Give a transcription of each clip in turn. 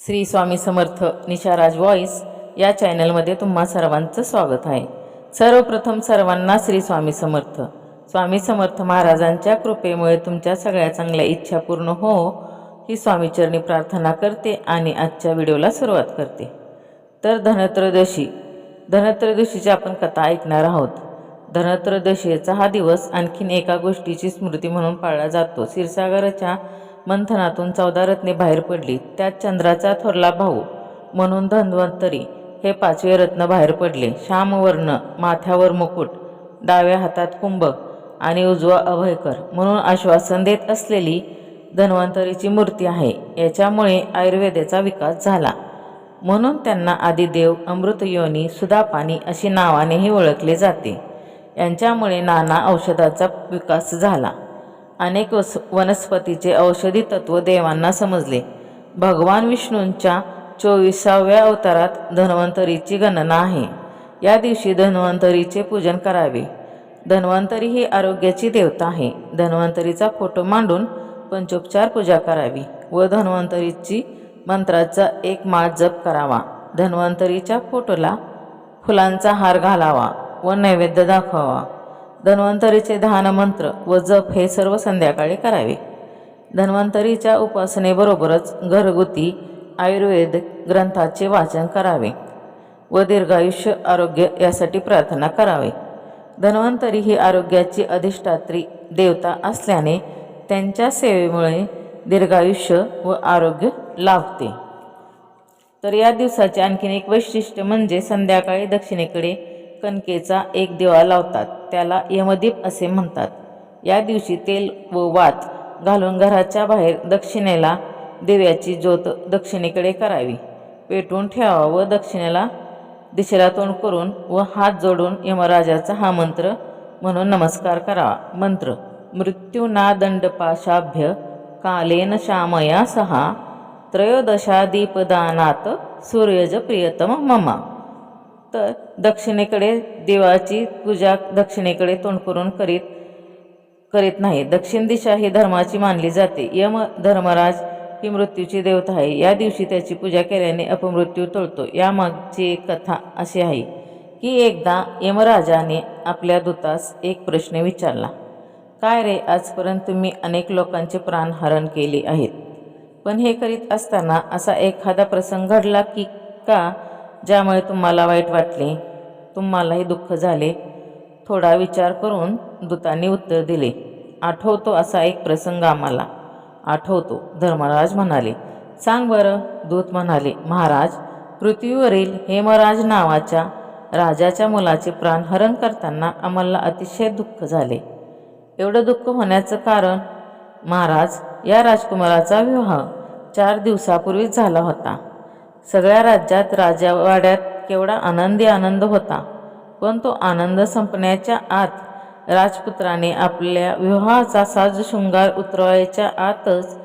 Shri Swami Samarth निशाराज voice या चॅनलमध्ये तुम्हा सर्वांचं स्वागत आहे. सर्वप्रथम सर्वांना श्री स्वामी समर्थ. स्वामी समर्थ महाराजांच्या कृपेमुळे तुमच्या सगळ्या चांगल्या इच्छा पूर्ण हो ही स्वामीचरणी प्रार्थना करते आणि आजच्या व्हिडिओला सुरुवात करते. तर धनत्रयोदशी. धनत्रयोदशीची आपण कथा ऐकणार आहोत. धनत्रयोदशीचा हा दिवस आणखीन एका गोष्टीची स्मृती म्हणून पाळला जातो. क्षीरसागराच्या मंथनातून चौदा रत्ने बाहेर पडली त्यात चंद्राचा थोरला भाऊ. म्हणून धन्वंतरी हे पाचवे रत्न बाहेर पडले. श्यामवर्ण माथ्यावर मुकुट डाव्या हातात कुंभ आणि उजवा अभयकर. म्हणून आश्वासन देत असलेली धन्वंतरीची मूर्ती आहे. याच्यामुळे आयुर्वेदाचा विकास झाला. म्हणून त्यांना आदिदेव अमृतयोनी सुधापानी अशी नावानेही ओळखले जाते. यांच्यामुळे नाना औषधाचा विकास झाला. अनेक वस वनस्पतीचे औषधी तत्व देवांना समजले. भगवान विष्णूंच्या चोवीसाव्या अवतारात धन्वंतरीची गणना आहे. या दिवशी धन्वंतरीचे पूजन करावे. धन्वंतरी ही आरोग्याची देवता आहे. धन्वंतरीचा फोटो मांडून पंचोपचार पूजा करावी व धन्वंतरीची मंत्राचा एक माळ जप करावा. धन्वंतरीच्या फोटोला फुलांचा हार घालावा व नैवेद्य दाखवावा. धन्वंतरीचे ध्यान मंत्र व जप हे सर्व संध्याकाळी करावे. धन्वंतरीच्या उपासनेबरोबरच घरगुती आयुर्वेद ग्रंथाचे वाचन करावे व दीर्घायुष्य आरोग्य यासाठी प्रार्थना करावे. धन्वंतरी ही आरोग्याची अधिष्ठात्री देवता असल्याने त्यांच्या सेवेमुळे दीर्घायुष्य व आरोग्य लाभते. तर या दिवसाचे आणखीन एक वैशिष्ट्य म्हणजे संध्याकाळी दक्षिणेकडे कणकेचा एक दिवा लावतात. त्याला यमदीप असे म्हणतात. या दिवशी तेल व वात घालून घराच्या बाहेर दक्षिणेला दिव्याची ज्योत दक्षिणेकडे करावी. पेटून ठेवावा व दक्षिणेला दिशेला तोंड करून व हात जोडून यमराजाचा हा मंत्र म्हणून नमस्कार करावा. मंत्र मृत्यूना दंडपाशाभ्य कालेन श्यामया सहा त्रयोदशा दीपदानात सूर्यज प्रियतम ममा। तर दक्षिणेकडे देवाची पूजा दक्षिणेकडे तोंड करून करीत करीत नाही. दक्षिण दिशा ही धर्माची मानली जाते. यम धर्मराज ही मृत्यूची देवता आहे. या दिवशी त्याची पूजा केल्याने अपमृत्यू टळतो. यामागची कथा अशी आहे की एकदा यमराजाने आपल्या दूतास एक प्रश्न विचारला काय रे आजपर्यंत तुम्ही अनेक लोकांचे प्राणहरण केले आहेत. पण हे करीत असताना असा एखादा प्रसंग घडला की का ज्यामुळे तुम्हाला वाईट वाटले तुम्हालाही दुःख झाले. थोडा विचार करून दूतांनी उत्तर दिले आठवतो असा एक प्रसंग आम्हाला. आठवतो धर्मराज म्हणाले. सांग बरं दूत म्हणाले. महाराज पृथ्वीवरील हेमराज नावाच्या राजाच्या मुलाचे प्राणहरण करताना आम्हाला अतिशय दुःख झाले. एवढं दुःख होण्याचं कारण महाराज या राजकुमाराचा विवाह चार दिवसापूर्वीच झाला होता. सगळ्या राज्यात राजवाड्यात केवढा आनंदी आनंद होता. पण तो आनंद संपण्याच्या आत राजपुत्राने आपल्या विवाहाचा साज शृंगार उतरवायच्या आतच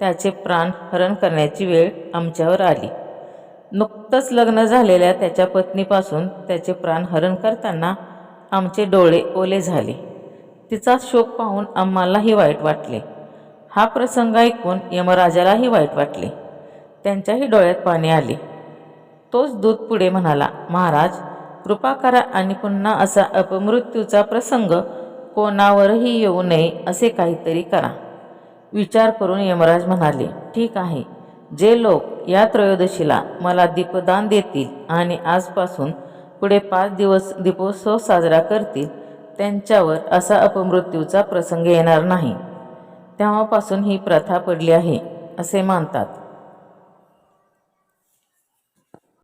त्याचे प्राण हरण करण्याची वेळ आमच्यावर आली. नुकतंच लग्न झालेल्या त्याच्या पत्नीपासून त्याचे प्राण हरण करताना आमचे डोळे ओले झाले. तिचा शोक पाहून आम्हालाही वाईट वाटले. हा प्रसंग ऐकून यमराजालाही वाईट वाटले. त्यांच्याही डोळ्यात पाणी आले. तोच दूत पुढे म्हणाला महाराज कृपा करा आणि पुन्हा असा अपमृत्यूचा प्रसंग कोणावरही येऊ नये असे काहीतरी करा. विचार करून यमराज म्हणाले ठीक आहे. जे लोक या त्रयोदशीला मला दीपदान देतील आणि आजपासून पुढे पाच दिवस दीपोत्सव साजरा करतील त्यांच्यावर असा अपमृत्यूचा प्रसंग येणार नाही. तेव्हापासून ही प्रथा पडली आहे असे मानतात.